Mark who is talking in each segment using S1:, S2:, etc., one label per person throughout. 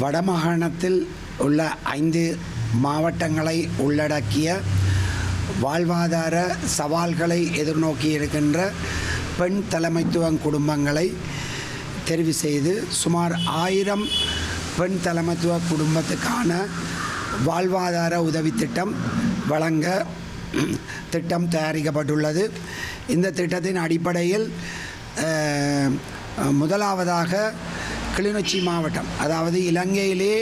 S1: வடமாகாணத்தில் உள்ள ஐந்து மாவட்டங்களை உள்ளடக்கிய வாழ்வாதார சவால்களை எதிர்நோக்கி இருக்கின்ற பெண் தலைமைத்துவம் குடும்பங்களை தெரிவு செய்து சுமார் ஆயிரம் பெண் தலைமைத்துவ குடும்பத்துக்கான வாழ்வாதார உதவி திட்டம் வழங்க திட்டம் தயாரிக்கப்பட்டுள்ளது. இந்த திட்டத்தின் அடிப்படையில் முதலாவதாக கிளிநொச்சி மாவட்டம் அதாவது இலங்கையிலே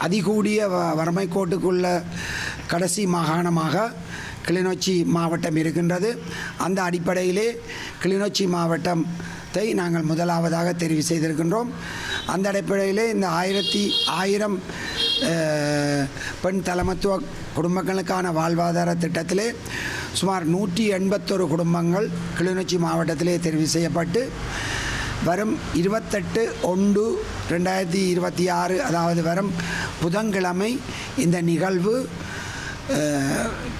S1: அதிகூடிய வ- வறுமை கோட்டுக்குள்ள கடைசி மாகாணமாக கிளிநொச்சி மாவட்டம் இருக்கின்றது. அந்த அடிப்படையிலே கிளிநொச்சி மாவட்டத்தை நாங்கள் முதலாவதாக தெரிவு செய்திருக்கின்றோம். அந்த அடிப்படையிலே இந்த ஆயிரத்தி ஆயிரம் பெண் தலைமத்துவ குடும்பங்களுக்கான வாழ்வாதார திட்டத்திலே சுமார் நூற்றி எண்பத்தொரு குடும்பங்கள் கிளிநொச்சி மாவட்டத்திலே தெரிவு செய்யப்பட்டு வரும் இருபத்தெட்டு ஒன்று ரெண்டாயிரத்தி இருபத்தி ஆறு அதாவது வரும் புதன்கிழமை. இந்த நிகழ்வு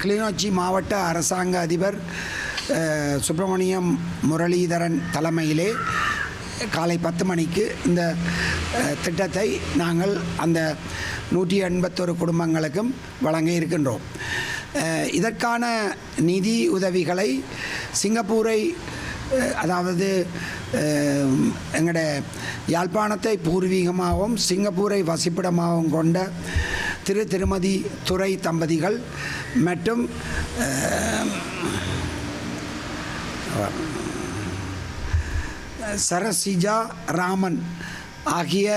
S1: கிளிநொச்சி மாவட்ட அரசாங்க அதிபர் சுப்பிரமணியம் முரளிதரன் தலைமையிலே காலை பத்து மணிக்கு இந்த திட்டத்தை நாங்கள் அந்த நூற்றி எண்பத்தொரு குடும்பங்களுக்கும் வழங்க இருக்கின்றோம். இதற்கான நிதி உதவிகளை சிங்கப்பூரை அதாவது எங்களோட யாழ்ப்பாணத்தை பூர்வீகமாகவும் சிங்கப்பூரை வசிப்பிடமாகவும் கொண்ட திரு திருமதி துறை தம்பதிகள் மற்றும் சரசிஜா ராமன் ஆகிய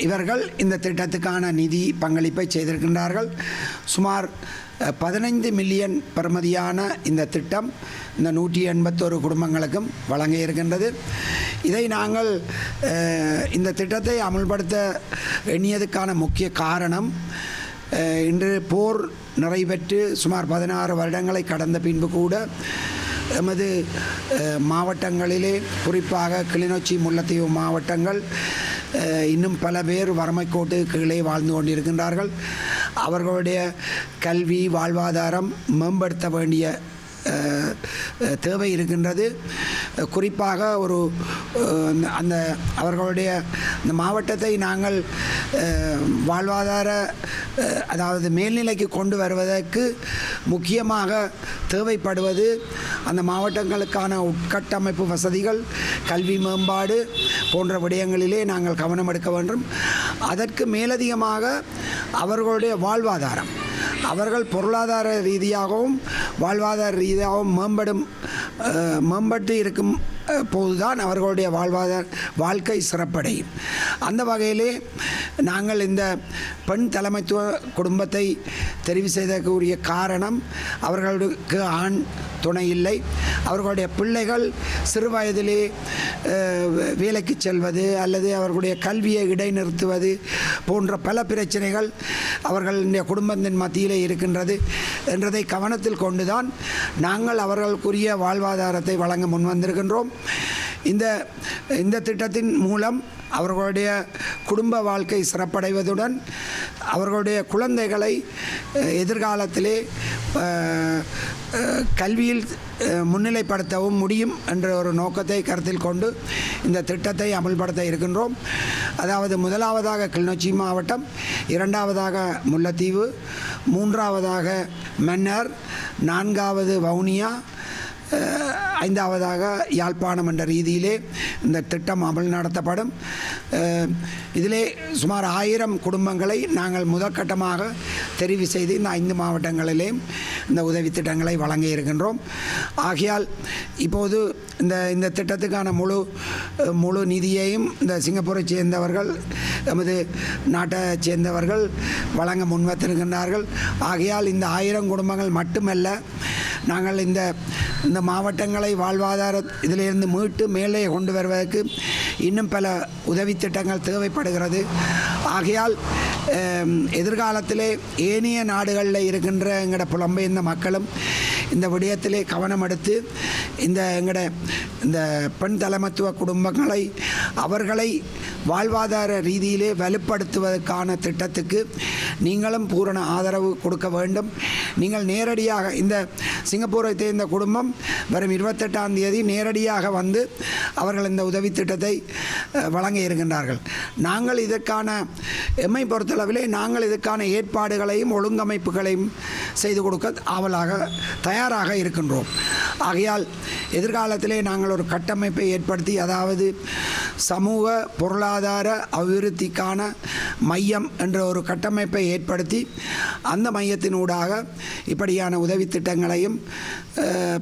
S1: இவர்கள் இந்த திட்டத்துக்கான நிதி பங்களிப்பை செய்திருக்கின்றார்கள் சுமார் பதினைந்து மில்லியன் பெறுமதியான இந்த திட்டம் இந்த நூற்றி எண்பத்தோரு குடும்பங்களுக்கும் வழங்க இருக்கின்றது. இதை நாங்கள் இந்த திட்டத்தை அமல்படுத்த எண்ணியதுக்கான முக்கிய காரணம் இன்று போர் நிறைவேற்று சுமார் பதினாறு வருடங்களை கடந்த பின்பு கூட எமது மாவட்டங்களிலே குறிப்பாக கிளிநொச்சி முல்லைத்தீவு மாவட்டங்கள் இன்னும் பல பேர் வறுமைக்கோட்டு கீழே வாழ்ந்து கொண்டிருக்கின்றார்கள். அவர்களுடைய கல்வி வாழ்வாதாரம் மேம்படுத்த வேண்டிய தேவை இருக்கின்றது. குறிப்பாக ஒரு அந்த- அந்த அவர்களுடைய இந்த மாவட்டத்தை நாங்கள் வாழ்வாதார அதாவது மேல்நிலைக்கு கொண்டு வருவதற்கு முக்கியமாக தேவைப்படுவது அந்த மாவட்டங்களுக்கான உட்கட்டமைப்பு வசதிகள் கல்வி மேம்பாடு போன்ற விடயங்களிலே நாங்கள் கவனம் எடுக்க வேண்டும். அதற்கு மேலதிகமாக அவர்களுடைய வாழ்வாதாரம். அவர்கள் பொருளாதார ரீதியாகவும் வாழ்வாதார ரீதியாகவும் மேம்படும் மேம்பட்டு இருக்கும் போதுதான் அவர்களுடைய வாழ்வாதார வாழ்க்கை சிறப்படையும் அந்த வகையிலே நாங்கள் இந்த பெண் தலைமைத்துவ குடும்பத்தை தெரிவு செய்தக்கூடிய காரணம் அவர்களுக்கு ஆண் துணை இல்லை. அவர்களுடைய பிள்ளைகள் சிறு வயதிலே வேலைக்கு செல்வது அல்லது அவர்களுடைய கல்வியை இடைநிறுத்துவது போன்ற பல பிரச்சனைகள் அவர்களுடைய குடும்பத்தின் மத்தியிலே இருக்கின்றது என்றதை கவனத்தில் கொண்டுதான் நாங்கள் அவர்களுக்குரிய வாழ்வாதாரத்தை வழங்க முன்வந்திருக்கின்றோம் இந்த இந்த திட்டத்தின் மூலம் அவர்களுடைய குடும்ப வாழ்க்கை சிறப்படைவதுடன் அவர்களுடைய குழந்தைகளை எதிர்காலத்திலே கல்வியில் முன்னிலைப்படுத்தவும் முடியும் என்ற ஒரு நோக்கத்தை கருத்தில் கொண்டு இந்த திட்டத்தை அமல்படுத்த இருக்கின்றோம். அதாவது முதலாவதாக கிளிநொச்சி மாவட்டம் இரண்டாவதாக முல்லைத்தீவு மூன்றாவதாக மன்னர் நான்காவது வவுனியா ஐந்தாவதாக யாழ்ப்பாணம் என்ற ரீதியிலே இந்த திட்டம் அமல் நடத்தப்படும். இதிலே சுமார் ஆயிரம் குடும்பங்களை நாங்கள் முதற்கட்டமாக தெரிவு செய்து இந்த ஐந்து மாவட்டங்களிலே இந்த உதவி திட்டங்களை வழங்க இருக்கின்றோம். ஆகையால் இப்போது இந்த இந்த திட்டத்துக்கான முழு முழு நிதியையும் இந்த சிங்கப்பூரை சேர்ந்தவர்கள் நமது நாட்டை சேர்ந்தவர்கள் வழங்க முன்வைத்திருக்கின்றார்கள் ஆகையால் இந்த ஆயிரம் குடும்பங்கள் மட்டுமல்ல நாங்கள் இந்த இந்த மாவட்டங்களை வாழ்வாதார இதிலிருந்து மீட்டு மேலே கொண்டு வருவதற்கு இன்னும் பல உதவி திட்டங்கள் தேவைப்படுகிறது. ஆகையால் எதிர்காலத்திலே ஏனைய நாடுகளில் இருக்கின்ற எங்களோட புலம்பெயர்ந்த மக்களும் இந்த விடயத்திலே கவனம் எடுத்து இந்த எங்களோட இந்த பெண் தலைமத்துவ குடும்பங்களை அவர்களை வாழ்வாதார ரீதியிலே வலுப்படுத்துவதற்கான திட்டத்துக்கு நீங்களும் பூரண ஆதரவு கொடுக்க வேண்டும். நீங்கள் நேரடியாக இந்த சிங்கப்பூரை தேர்ந்த குடும்பம் வரும் இருபத்தெட்டாம் தேதி நேரடியாக வந்து அவர்கள் இந்த உதவி திட்டத்தை வழங்க இருக்கின்றார்கள். நாங்கள் இதற்கான எம்மை பொறுத்தளவிலே நாங்கள் இதற்கான ஏற்பாடுகளையும் ஒழுங்கமைப்புகளையும் செய்து கொடுக்க ஆவலாக தயாராக இருக்கின்றோம். ஆகையால் எதிர்காலத்திலே நாங்கள் ஒரு கட்டமைப்பை ஏற்படுத்தி அதாவது சமூக பொருளாதார அபிவிருத்திக்கான மையம் என்ற ஒரு கட்டமைப்பை ஏற்படுத்தி அந்த மையத்தினூடாக இப்படியான உதவி திட்டங்களையும்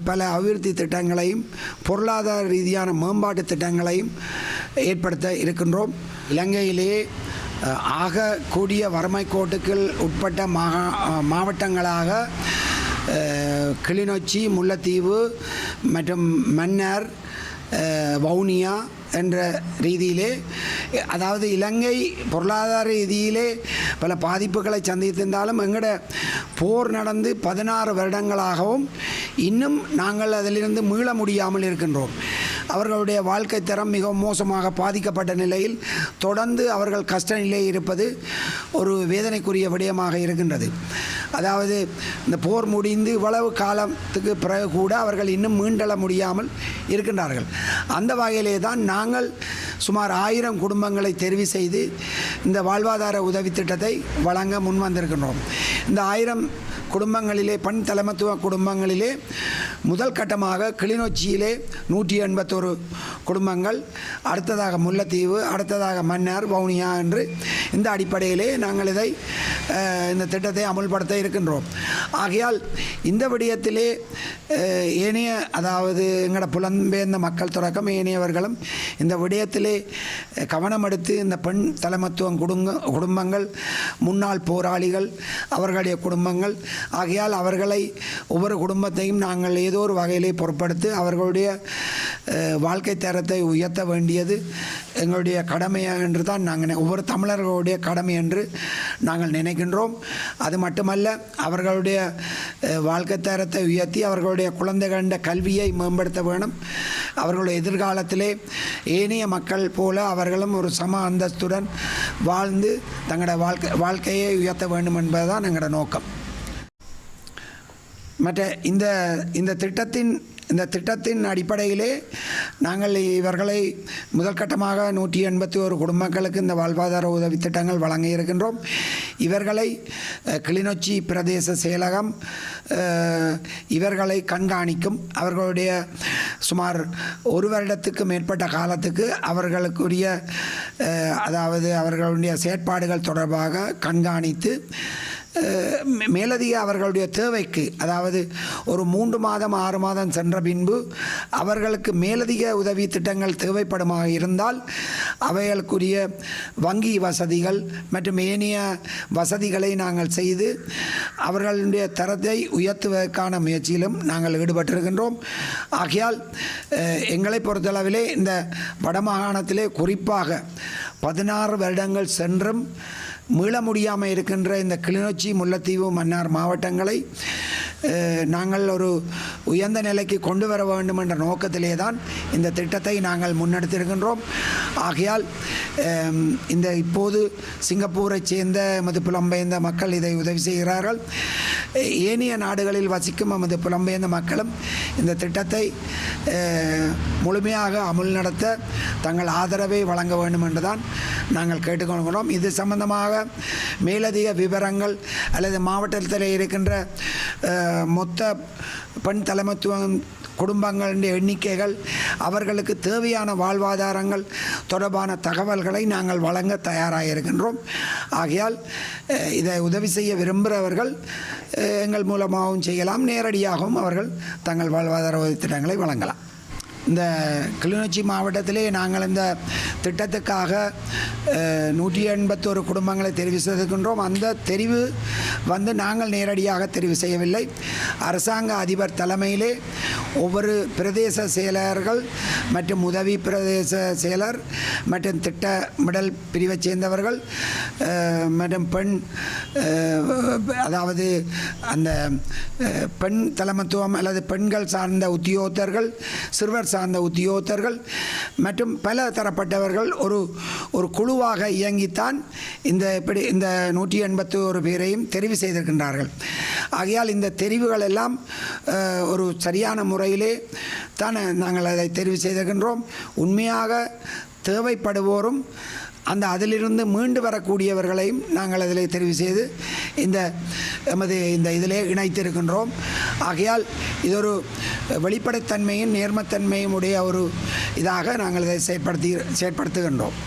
S1: பல அபிவிருத்தி திட்டங்களையும் பொருளாதார ரீதியான மேம்பாட்டு திட்டங்களையும் ஏற்படுத்த இருக்கின்றோம். இலங்கையிலே ஆகக்கூடிய ஆக கூடிய வறுமை கோட்டுக்கள் உட்பட்ட மா மாவட்டங்களாக கிளிநொச்சி முல்லைத்தீவு மற்றும் மன்னார் வவுனியா என்ற ரீதியிலே அதாவது இலங்கை பொருளாதார ரீதியிலே பல பாதிப்புகளை சந்தித்திருந்தாலும் எங்கட போர் நடந்து பதினாறு வருடங்களாகவும் இன்னும் நாங்கள் அதிலிருந்து மீள முடியாமல் இருக்கின்றோம். அவர்களுடைய வாழ்க்கை தரம் மிகவும் மோசமாக பாதிக்கப்பட்ட நிலையில் தொடர்ந்து அவர்கள் கஷ்ட நிலையில் இருப்பது ஒரு வேதனைக்குரிய விடயமாக இருக்கின்றது. அதாவது இந்த போர் முடிந்து இவ்வளவு காலத்துக்கு பிறகு கூட அவர்கள் இன்னும் மீண்டள முடியாமல் இருக்கின்றார்கள். அந்த வகையிலே தான் நாங்கள் சுமார் ஆயிரம் குடும்பங்களை தெரிவு செய்து இந்த வாழ்வாதார உதவி திட்டத்தை வழங்க முன்வந்திருக்கின்றோம். இந்த ஆயிரம் குடும்பங்களிலே பெண் தலைமத்துவ குடும்பங்களிலே முதல் கட்டமாக கிளிநொச்சியிலே நூற்றி எண்பத்தோரு குடும்பங்கள் அடுத்ததாக முல்லைத்தீவு அடுத்ததாக மன்னார் வவுனியா என்று இந்த அடிப்படையிலே நாங்கள் இதை இந்த திட்டத்தை அமுல்படுத்த இருக்கின்றோம். ஆகையால் இந்த விடயத்திலே ஏனைய அதாவது எங்களோட புலம்பெயர்ந்த மக்கள் தொடக்கம் ஏனையவர்களும் இந்த விடயத்திலே கவனம் எடுத்து இந்த பெண் தலைமத்துவம் குடும்ப குடும்பங்கள் முன்னாள் போராளிகள் அவர்களுடைய குடும்பங்கள் ஆகையால் அவர்களை ஒவ்வொரு குடும்பத்தையும் நாங்கள் ஏதோ ஒரு வகையிலே பொருட்படுத்தி அவர்களுடைய வாழ்க்கை தரத்தை உயர்த்த வேண்டியது எங்களுடைய கடமையாக என்று தான் நாங்கள் ஒவ்வொரு தமிழர்களுடைய கடமை என்று நாங்கள் நினைக்கின்றோம். அது மட்டுமல்ல அவர்களுடைய வாழ்க்கை தரத்தை உயர்த்தி அவர்களுடைய குழந்தைகளின் கல்வியை மேம்படுத்த வேணும். அவர்களுடைய எதிர்காலத்திலே ஏனைய மக்கள் போல அவர்களும் ஒரு சம அந்தஸ்துடன் வாழ்ந்து தங்களோட வாழ்க்கை வாழ்க்கையை உயர்த்த வேண்டும் என்பதுதான் எங்களோட நோக்கம். மற்ற இந்த இந்த திட்டத்தின் இந்த திட்டத்தின் அடிப்படையிலே நாங்கள் இவர்களை முதற்கட்டமாக நூற்றி எண்பத்தி ஒரு குடும்பங்களுக்கு இந்த வாழ்வாதார உதவி திட்டங்கள் வழங்க இருக்கின்றோம். இவர்களை கிளிநொச்சி பிரதேச செயலகம் இவர்களை கண்காணிக்கும் அவர்களுடைய சுமார் ஒரு வருடத்துக்கு மேற்பட்ட காலத்துக்கு அவர்களுக்குரிய அதாவது அவர்களுடைய செயற்பாடுகள் தொடர்பாக கண்காணித்து மேலதிக அவர்களுடைய தேவைக்கு அதாவது ஒரு மூன்று மாதம் ஆறு மாதம் சென்ற பின்பு அவர்களுக்கு மேலதிக உதவி திட்டங்கள் தேவைப்படுமாக இருந்தால் அவைகளுக்குரிய வங்கி வசதிகள் மற்றும் ஏனைய வசதிகளை நாங்கள் செய்து அவர்களுடைய தரத்தை உயர்த்துவதற்கான முயற்சியிலும் நாங்கள் ஈடுபட்டிருக்கின்றோம். ஆகையால் எங்களை பொறுத்தளவிலே இந்த வடமாகாணத்திலே குறிப்பாக பதினாறு வருடங்கள் சென்றும் மீள முடியாமல் இருக்கின்ற இந்த கிளிநொச்சி முல்லைத்தீவு மன்னார் மாவட்டங்களை நாங்கள் ஒரு உயர்ந்த நிலைக்கு கொண்டு வர வேண்டும் என்ற நோக்கத்திலே தான் இந்த திட்டத்தை நாங்கள் முன்னெடுத்திருக்கின்றோம். ஆகையால் இந்த இப்போது சிங்கப்பூரை சேர்ந்த எமது புலம்பெயர்ந்த மக்கள் இதை உதவி செய்கிறார்கள். ஏனைய நாடுகளில் வசிக்கும் எமது புலம்பெயர்ந்த மக்களும் இந்த திட்டத்தை முழுமையாக அமுல் நடத்த தங்கள் ஆதரவை வழங்க வேண்டும் என்றுதான் நாங்கள் கேட்டுக்கொள்கிறோம். இது சம்பந்தமாக மேலதிக விவரங்கள் அல்லது மாவட்டத்தில் இருக்கின்ற மொத்த பெண் தலைமைத்துவம் குடும்பங்களின் எண்ணிக்கைகள் அவர்களுக்கு தேவையான வாழ்வாதாரங்கள் தொடர்பான தகவல்களை நாங்கள் வழங்க தயாராக இருக்கின்றோம். ஆகையால் இதை உதவி செய்ய விரும்புகிறவர்கள் எங்கள் மூலமாகவும் செய்யலாம். நேரடியாகவும் அவர்கள் தங்கள் வாழ்வாதார உதவி திட்டங்களை வழங்கலாம். இந்த கிளிநொச்சி மாவட்டத்திலே நாங்கள் இந்த திட்டத்துக்காக நூற்றி எண்பத்தோரு குடும்பங்களை தெரிவு செய்திருக்கின்றோம். அந்த தெரிவு வந்து நாங்கள் நேரடியாக தெரிவு செய்யவில்லை. அரசாங்க அதிபர் தலைமையிலே ஒவ்வொரு பிரதேச செயலர்கள் மற்றும் உதவி பிரதேச செயலர் மற்றும் திட்டமிடல் பிரிவைச் சேர்ந்தவர்கள் மற்றும் பெண் அதாவது அந்த பெண் தலைமத்துவம் அல்லது பெண்கள் சார்ந்த உத்தியோகத்தர்கள் சிறுவர் சார்ந்த உத்தியோகத்தர்கள் மற்றும் பல தரப்பட்டவர்கள் ஒரு ஒரு குழுவாக இயங்கித்தான் இந்த இப்படி இந்த நூற்றி எண்பத்தி ஒரு பேரையும் தெரிவு செய்திருக்கின்றார்கள். ஆகையால் இந்த தெரிவுகள் எல்லாம் ஒரு சரியான முறையிலே தான் நாங்கள் அதை தெரிவு செய்திருக்கின்றோம். உண்மையாக தேவைப்படுவோரும் அந்த அதிலிருந்து மீண்டு வரக்கூடியவர்களையும் நாங்கள் அதில் தெரிவு செய்து இந்த எமது இந்த இதிலே இணைத்திருக்கின்றோம். ஆகையால் இது ஒரு வெளிப்படைத்தன்மையும் நேர்மத்தன்மையும் உடைய ஒரு இதாக நாங்கள் இதை செயற்படுத்தி செயற்படுத்துகின்றோம்.